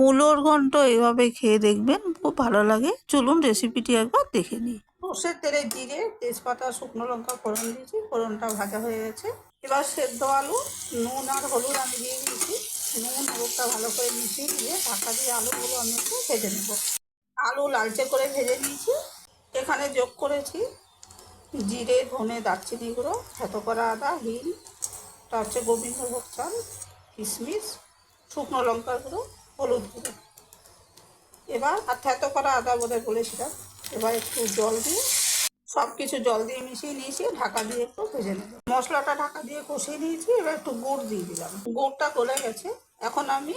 মূলোর ঘন্ট এভাবে খেয়ে দেখবেন, খুব ভালো লাগে। চলুন রেসিপিটি একবার দেখে নিই। সর্ষের তেলে জিরে, তেজপাতা, শুকনো লঙ্কা, ফোড়ন দিয়েছি, ফোড়নটা ভাজা হয়ে গেছে। এবার সেদ্ধ আলু, নুন আর হলুদ আমি দিয়ে দিয়েছি। নুন, হলুদটা ভালো করে মিশিয়ে দিয়ে ঢাকা দিয়ে আলুগুলো আমি একটু ভেজে নেব। আলু লালচে করে ভেজে নিয়েছি। এখানে যোগ করেছি জিরে, ধনে, দারচিনি গুঁড়ো, থেতো করা আদা হিল তা হচ্ছে গোবিন্দভোগ চাল, কিশমিশ, শুকনো লঙ্কার গুঁড়ো হলুদ গুঁড়ো। এবার আর থেতো করা আদা বলে বলেছিলাম এবার একটু জল দিয়ে সব কিছু জল দিয়ে মিশিয়ে নিয়েছি, ঢাকা দিয়ে একটু ভেজে নেব। মশলাটা ঢাকা দিয়ে কষিয়ে নিয়েছি, এবার একটু গুড় দিয়ে দিলাম। গুড়টা গলে গেছে। এখন আমি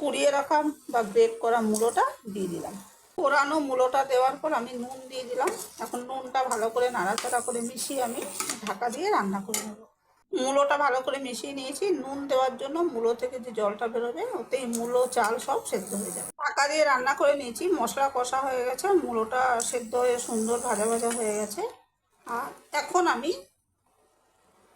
কুড়িয়ে রাখা বা গ্রেট করা মূলোটা দিয়ে দিলাম। পোড়ানো মূলোটা দেওয়ার পর আমি নুন দিয়ে দিলাম। এখন নুনটা ভালো করে নাড়াচাড়া করে মিশিয়ে আমি ঢাকা দিয়ে রান্না করে নেব। মূলোটা ভালো করে মিশিয়ে নিয়েছি। নুন দেওয়ার জন্য মূলো থেকে যে জলটা বেরোবে, ওতেই মূলো, চাল সব সেদ্ধ হয়ে যাবে। ঢাকা দিয়ে রান্না করে নিয়েছি, মশলা কষা হয়ে গেছে, মূলোটা সেদ্ধ হয়ে সুন্দর ভাজা ভাজা হয়ে গেছে। আর এখন আমি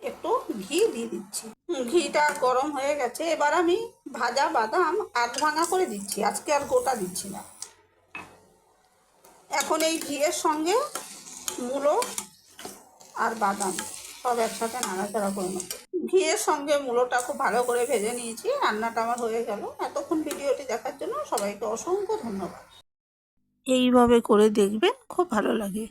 একটু ঘি দিয়ে দিচ্ছি। ঘিটা গরম হয়ে গেছে, এবার আমি ভাজা বাদাম আধ ভাঙা করে দিচ্ছি, আজকে আর গোটা দিচ্ছি না। এখন এই ঘিয়ের সঙ্গে মূলো আর বাদাম। সব একসাথে নাড়াচাড়া করে নেব। ঘিয়ের সঙ্গে মূলোটা খুব ভালো করে ভেজে নিয়েছি, রান্নাটা আমার হয়ে গেল। এতক্ষণ ভিডিওটি দেখার জন্য সবাইকে অসংখ্য ধন্যবাদ। এইভাবে করে দেখবেন খুব ভালো লাগে।